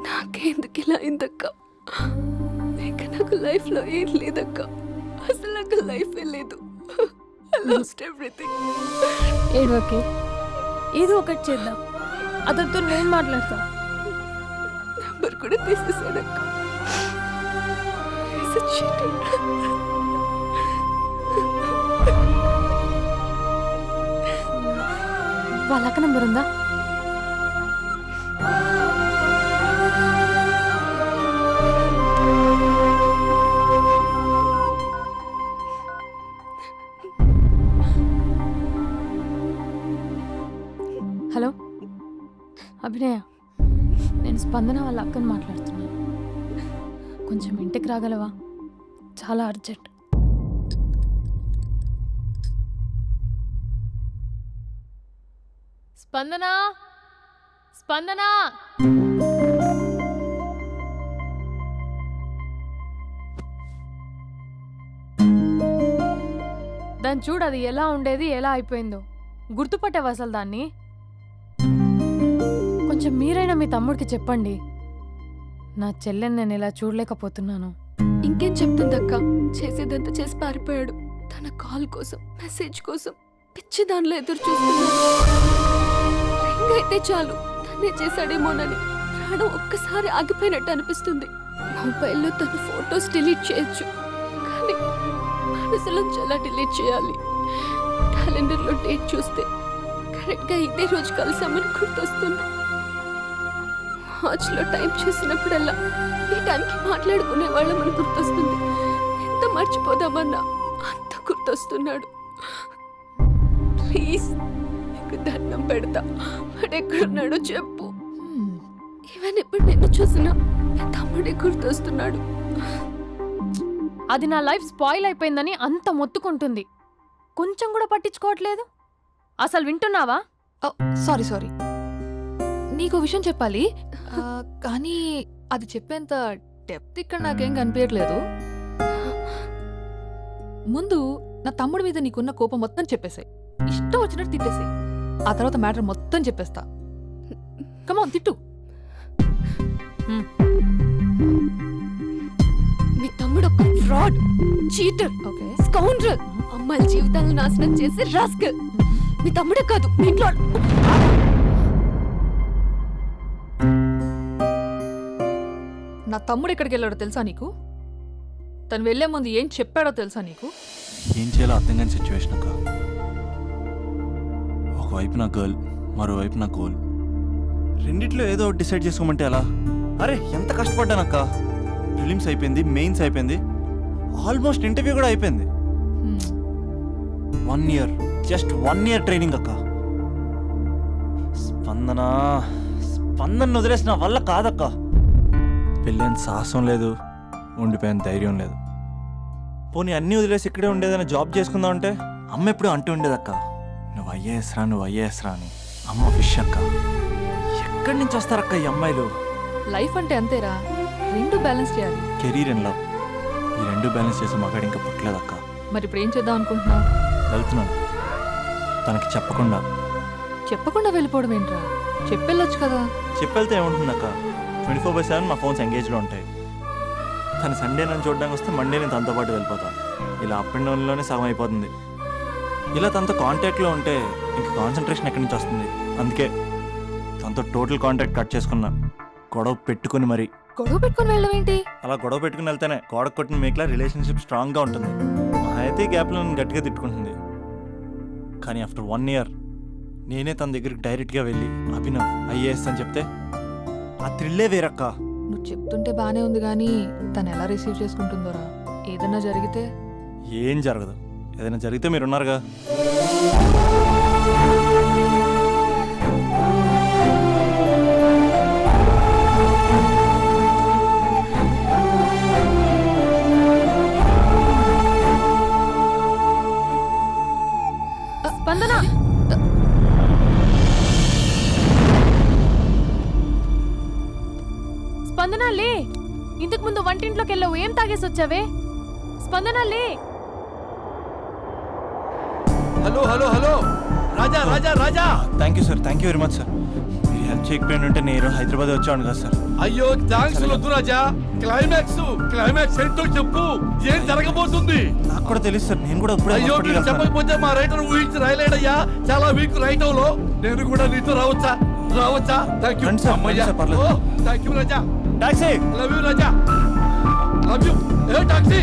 నాకెందుకు ఇలా అయిందక్క? ఇక నాకు లైఫ్లో ఏం లేదక్క. అసలు నాకు లైఫే లేదు. లాస్ట్ ఎవ్రీథింగ్ ఏడవకే ఏదో ఒకటి చేద్దాం. అతనితో నేను మాట్లాడతా. నెంబర్ కూడా తీసేసాడక్క. వాళ్ళ అక్క నంబర్ ఉందా? హలో అభినయ నేను స్పందన వాళ్ళ అక్కని మాట్లాడుతున్నాను. కొంచెం ఇంటికి రాగలవా? చాలా అర్జెంట్. స్పందన? స్పందన? దాన్ని చూడు అది ఎలా ఉండేది ఎలా అయిపోయిందో. గుర్తుపట్టావు అసలు దాన్ని. కొంచెం మీరైనా మీ తమ్ముడికి చెప్పండి. నా చెల్లెని నేను ఇలా చూడలేకపోతున్నాను. ఇంకేం చెప్తుందక్క? చేసేదంతా చేసి పారిపోయాడు. తన కాల్ కోసం మెసేజ్ కోసం పిచ్చి దానిలో ఎదురు చూస్తున్నాడు. అయితే చాలు. తనే చేశాడేమోనని. ప్రాణం ఒక్కసారి ఆగిపోయినట్టు అనిపిస్తుంది. మొబైల్లో తన ఫొటోస్ డిలీట్ చేయొచ్చు. కానీ మనసులోంచి ఎలా డిలీట్ చేయాలి. క్యాలెండర్లో డేట్ చూస్తే కరెక్ట్గా ఇదే రోజు కలిసామని గుర్తొస్తుంది. వాచ్లో టైం చేసినప్పుడల్లా ఈ టైంకి మాట్లాడుకునే వాళ్ళమని గుర్తొస్తుంది. ఎంత మర్చిపోదామన్నా అంత గుర్తొస్తున్నాడు. ప్లీజ్. దండం పెడతా. వాడు ఎక్కడున్నాడో చెప్పు ఈవెన్ ఇప్పుడు నిన్ను చూసినా తమ్ముడే గుర్తొస్తున్నాడు. అది నా లైఫ్ స్పాయిల్ అయిపోయిందని అంత మొత్తుకుంటుంది. కొంచెం కూడా పట్టించుకోవట్లేదు? అసలు వింటున్నావా? Sorry sorry. నీకు విషయం చెప్పాలి. కానీ అది చెప్పేంత డెప్త్ ఇక్కడ నాకేం కనిపించట్లేదు ముందు నా తమ్ముడి మీద నీకున్న కోపం మొత్తం చెప్పేసాయి. ఇష్టం వచ్చినట్టు తిట్టేసాయి. ఆ తర్వాత మ్యాటర్ మొత్తం చెప్పేస్తా. కమాన్ తిట్టు. మీ తమ్ముడు ఒక ఫ్రాడ్ చీటర్ ఓకే స్కౌండ్రల్ అమ్మాయిల జీవితాలను నాశనం చేసి రాస్కల్ మీ తమ్ముడే కాదు మీ ఇంట్లో నా తమ్ముడు ఎక్కడికి వెళ్ళాడో తెలుసా నీకు? తను వెళ్ళే ముందు ఏం చెప్పాడో తెలుసా నీకు? ఏం చేయాలో అర్థం కాని సిచ్యువేషన్ అక్క. ఒకవైపు నా గర్ల్ మరోవైపు నా గోల్. రెండిట్లో ఏదో డిసైడ్ చేసుకోమంటే ఎలా? అరే ఎంత కష్టపడ్డానక్క ఫిలిమ్స్ అయిపోయింది మెయిన్స్ అయిపోయింది. ఆల్మోస్ట్ ఇంటర్వ్యూ కూడా అయిపోయింది. One year just one year training అక్క. స్పందన? స్పందన వదిలేసిన వల్ల కాదక్క. పెళ్ళైన సాహసం లేదు ఉండిపోయిన ధైర్యం లేదు. పోనీ అన్నీ వదిలేసి ఇక్కడే ఉండేదైనా జాబ్ చేసుకుందాం అంటే అమ్మ ఎప్పుడు అంటూ ఉండేదక్క. నువ్వు ఐఏఎస్ రా నువ్వు ఐఏఎస్ రా అని. అమ్మ ఫిష్ అక్క ఎక్కడి నుంచి వస్తారక్క ఈ అమ్మాయిలు? లైఫ్ అంటే అంతేరా. రెండు బ్యాలెన్స్ చేయాలి. Career and love. ఈ రెండు బ్యాలెన్స్ చేసే మగాడు ఇంకా పుట్టలేదక్క. మరి ఇప్పుడు ఏం చేద్దాం అనుకుంటున్నావు? వెళ్తున్నాను. తనకి చెప్పకుండా. చెప్పకుండా వెళ్ళిపోవడం ఏంట్రా? చెప్పెళ్ళొచ్చు కదా. చెప్పెళ్తే ఏముంటుందక్క? ట్వంటీ ఫోర్ బై సెవెన్ నా ఫోన్స్ ఎంగేజ్లో ఉంటాయి. తను సండే నన్ను చూడడానికి వస్తే మండే నేను తనతో పాటు వెళ్ళిపోతాను. ఇలా అప్ అండ్ డౌన్లోనే సగం అయిపోతుంది. ఇలా తనతో కాంటాక్ట్లో ఉంటే ఇంక కాన్సన్ట్రేషన్ ఎక్కడి నుంచి వస్తుంది? అందుకే తనతో టోటల్ కాంటాక్ట్ కట్ చేసుకున్నా. గొడవ పెట్టుకుని మరి. గొడవ పెట్టుకొని వెళ్ళడం ఏంటి? అలా గొడవ పెట్టుకుని వెళ్తేనే గోడ కొట్టిన మేకలా రిలేషన్షిప్ స్ట్రాంగ్గా ఉంటుంది. మా అయితే గ్యాప్లో నన్ను గట్టిగా తిట్టుకుంటుంది. కానీ ఆఫ్టర్ వన్ ఇయర్ నేనే తన దగ్గరికి డైరెక్ట్గా వెళ్ళి అభినవ్ ఐఏఎస్ అని చెప్తే ఆ థ్రిల్లే వేరక్క. నువ్వు చెప్తుంటే బానే ఉంది కానీ తను ఎలా రిసీవ్ చేసుకుంటుందోరా? ఏదన్నా జరిగితే? ఏం జరగదు. ఏదైనా జరిగితే మీరు ఉన్నారుగా స్పందన! స్పందన లే! ఇంతకు ముందు వంటింట్లోకి వెళ్ళావు ఏం తాగేసి వచ్చావే స్పందన లే! Hello hello hello. Raja Raja Raja. Thank you sir thank you very much sir మీరు హెల్ప్ చేయకపోయిన ఉంటే నేను హైదరాబాద్ వచ్చాను కదా సార్ అయ్యో థ్యాంక్స్ వద్దు రాజా. క్లైమాక్స్ క్లైమాక్స్ ఏంటో చెప్పు. ఏం జరగబోతుంది? నాకు కూడా తెలుసు సార్ నేను కూడా ఇప్పుడే అయ్యో మీరు. చెప్పకపోతే మా రైటర్ ఊహించి రాయలేడయ్యా. చాలా వీక్ రైటంలో నేను కూడా నీతో రావచ్చా? రావచ్చా? థ్యాంక్ యూ సార్, అమ్మయ్యా. పర్లేదు. Thank you Raja. Taxi love you Raja. Love you A taxi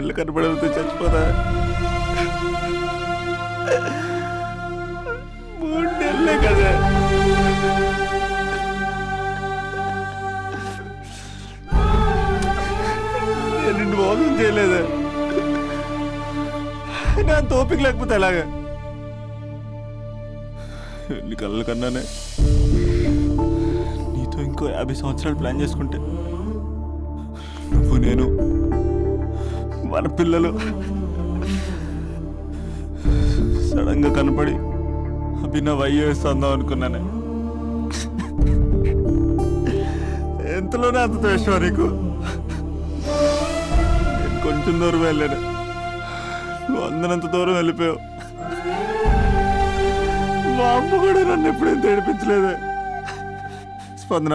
మూడు నెలలు కనబడితే చచ్చిపోదా మూడు నెలలే కదా. నేను మోసం నా తోపిక లేకపోతే ఎలాగా? ఎన్ని కళ్ళ కన్నానే. నీతో ఇంకో యాభై సంవత్సరాలు ప్లాన్ చేసుకుంటే నువ్వు నేను మన పిల్లలు. సడన్గా కనపడి అభినవ్ అయ్యేస్తుందాం అనుకున్నానే. ఎంతలోనే అంత ద్వేషం నీకు? కొంచెం దూరం వెళ్ళాను. నువ్వు అందనంత దూరం వెళ్ళిపోయావు. మా అమ్మ కూడా నన్ను ఎప్పుడేం తేడిపించలేదే స్పందన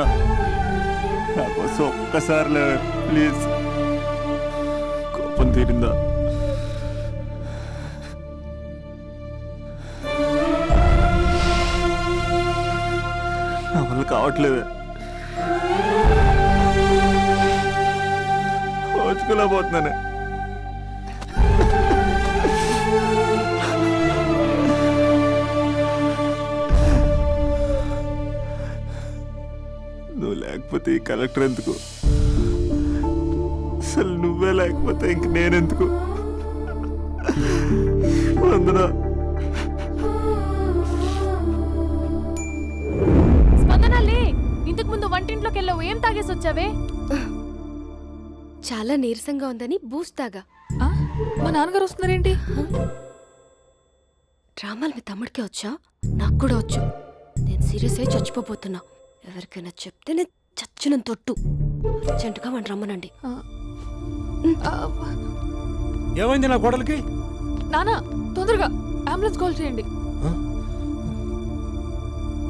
నా కోసం ఒక్కసారి లేవే ప్లీజ్. కోపం తీరిందా నా వల్ల కావట్లేదే. నువ్వు లేకపోతే ఈ కలెక్టర్ ఎందుకు? అసలు నువ్వే లేకపోతే ఇంక నేనెందుకు? వందనా? స్పందన లే ఇంతకు ముందు వంటింట్లోకి వెళ్ళావు ఏం తాగేసి వచ్చావే? చాలా నీరసంగా ఉందని బూస్ట్ తాగా. ఆ? మా నాన్నగారు వస్తున్నారేంటి? డ్రామాలు మీ తమ్ముడికే వచ్చా? నాకు కూడా వచ్చు. నేను సీరియస్ అయి చచ్చిపోబోతున్నా. ఎవరికైనా చెప్తే నేను చచ్చిన తొట్టు. అర్జెంటుగా మన రమ్మనండి. ఆ, ఏమైంది నా కోడలికి? నాన్న తొందరగా. అంబులెన్స్ కాల్ చేయండి.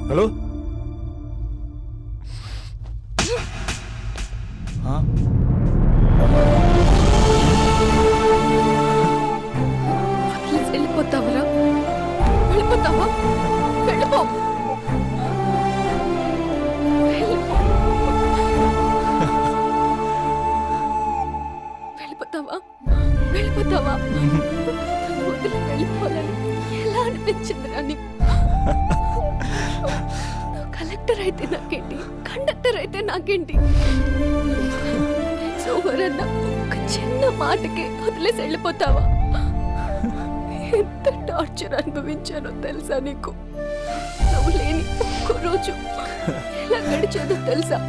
హలో? వెళ్ళిపోతావరా? వెళ్ళిపోతావా? వెళ్ళిపో వెళ్ళిపో. వెళ్ళిపోతావా? వెళ్ళిపోతావా? వదిలి వెళ్ళిపోవాలని ఎలా అనిపించిందిరా నీకు? కలెక్టర్ అయితే నాకేంటి? కండక్టర్ అయితే నాకేంటి? ఓవర్ ఒక చిన్న మాటకి వదిలేసి వెళ్ళిపోతావా? ఎంత టార్చర్ అనుభవించానో తెలుసా నీకు? నువ్వు లేని ఒక్క రోజు ఎలా గడిచేదో తెలుసా?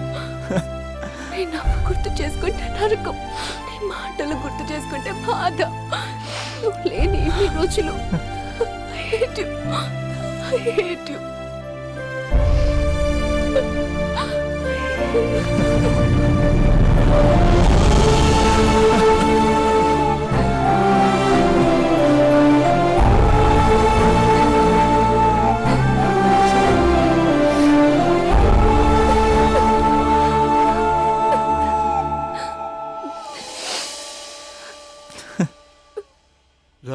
నేను గుర్తు చేసుకుంటే నరకం. మాటలు గుర్తు చేసుకుంటే బాధ. నువ్వు లేని ఇన్ని రోజులు. Thank you.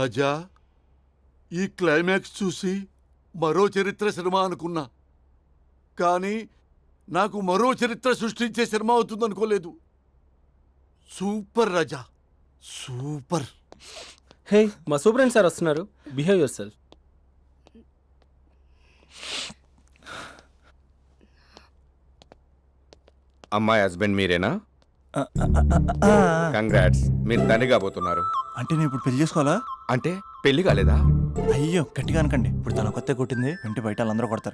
రాజా ఈ క్లైమాక్స్ చూసి మరో చరిత్ర సినిమా అనుకున్నా. కానీ నాకు మరో చరిత్ర సృష్టించే సినిమా అవుతుంది అనుకోలేదు. సూపర్ రాజా సూపర్. హే మా సూపరెంట్ సార్ వస్తున్నారు. బిహేవ్ యువర్ సెల్ఫ్ అమ్మాయి హస్బెండ్ మీరేనా. కంగ్రాట్స్ మీరు తండ్రి కాబోతున్నారు. అంటే నేను ఇప్పుడు పెళ్ళి చేసుకోవాలా? అంటే పెళ్ళి కాలేదా? అయ్యో గట్టిగా అనకండి. ఇప్పుడు తన కొత్త కొట్టింది ఇంటి బయట వాళ్ళందరూ కొడతారు.